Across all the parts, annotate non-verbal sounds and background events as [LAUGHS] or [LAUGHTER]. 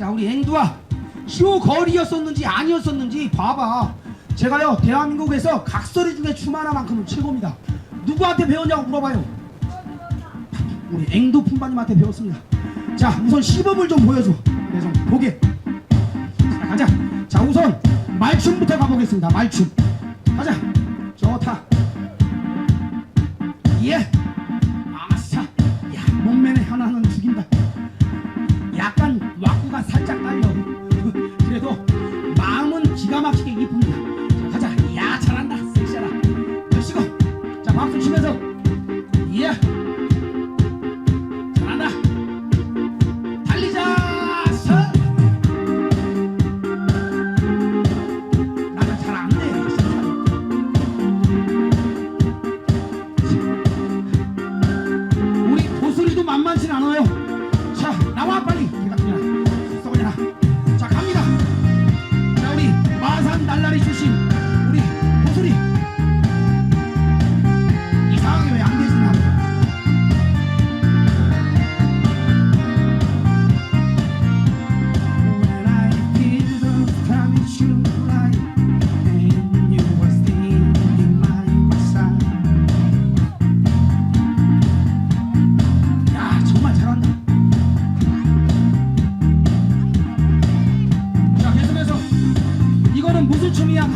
자 우리 앵두야 쇼거리였었는지 아니었었는지 봐봐. 제가요 대한민국에서 각설이 중에 춤 하나만큼은 최고입니다. 누구한테 배웠냐고 물어봐요. 우리 앵두 품바님한테 배웠습니다. 자 우선 시범을 좀 보여줘. 네, 좀 보게. 자 가자. 자 우선 말춤부터 가보겠습니다. 말춤. 가자. 좋다. 예 살짝 딸려. [LAUGHS] 그래도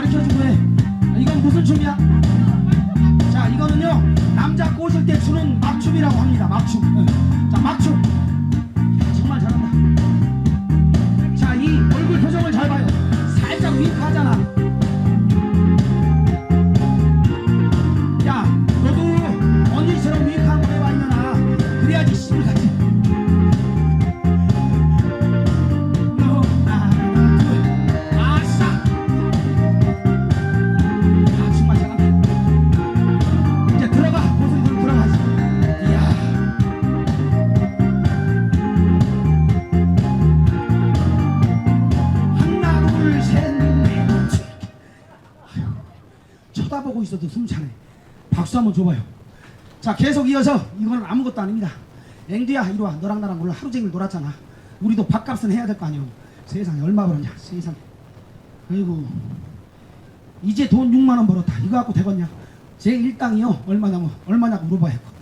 가르쳐주고 해 이건 무슨 춤이야? 자 이거는요 남자 꼬실 때 추는 막춤이라고 합니다. 막춤. 응. 자 막춤. 정말 잘한다. 자 이 얼굴 표정을 잘 봐요. 살짝 윙크하잖아. 야 너도 언니처럼 윙크 한번 해봐 이년아 그래야지 씨를 같이 한번 줘봐요. 자 계속 이어서 이거는 아무것도 아닙니다. 앵두야 이리 와. 너랑 나랑 오늘 하루 종일 놀았잖아. 우리도 밥값은 해야 될 거 아니오. 세상에 얼마 벌었냐? 세상에. 아이고. 이제 돈 6만 원 벌었다. 이거 갖고 되겠냐? 제 일당이요. 얼마냐고 물어봐야 할것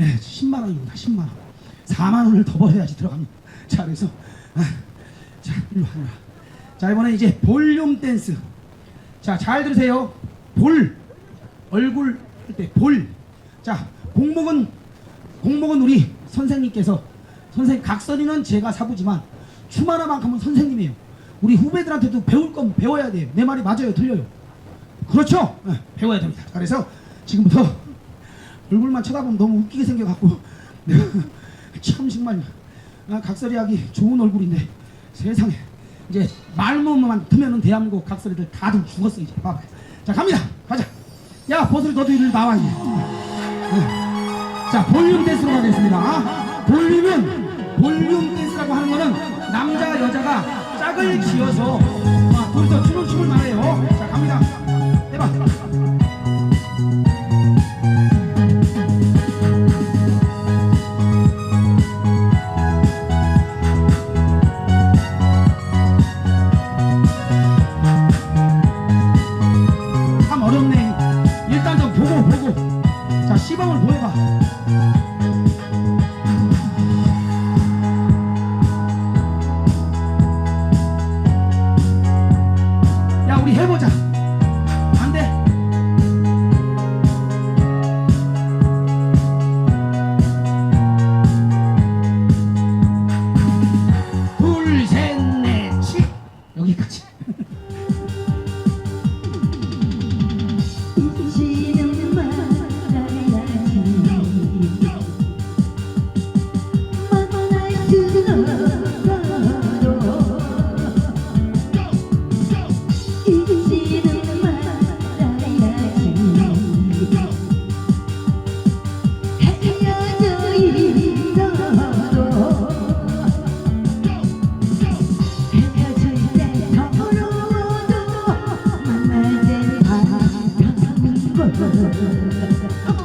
예, 10만 원입니다. 10만 원. 4만 원을 더 벌어야지 들어갑니다. 자 그래서 아, 자 일로 와 일로 와. 자 이번에 이제 볼륨 댄스. 자 잘 들으세요. 볼 얼굴 할때 볼. 자 공목은 공목은 우리 선생님께서 선생 각설이는 제가 사부지만 춤 하나만큼은 선생님이에요. 우리 후배들한테도 배울 건 배워야 돼요. 내 말이 맞아요? 틀려요? 그렇죠? 네, 배워야 됩니다. 자, 그래서 지금부터 [LAUGHS] 얼굴만 쳐다보면 너무 웃기게 생겨갖고 [LAUGHS] 참 정말 아, 각설이하기 좋은 얼굴인데 세상에 이제 말문만 트면은 대한민국 각설이들 다들 죽었어 이제. 봐봐 자 갑니다 야 보슬이 너도 이리 나와 이제 네. 자 볼륨 댄스로 가겠습니다. 볼륨은 볼륨 댄스라고 하는 거는 남자 여자가 짝을 지어서 아, 둘이서 춤을 춤을 말해요. 자 갑니다. 해봐 Just あっ!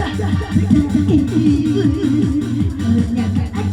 아싸 그냥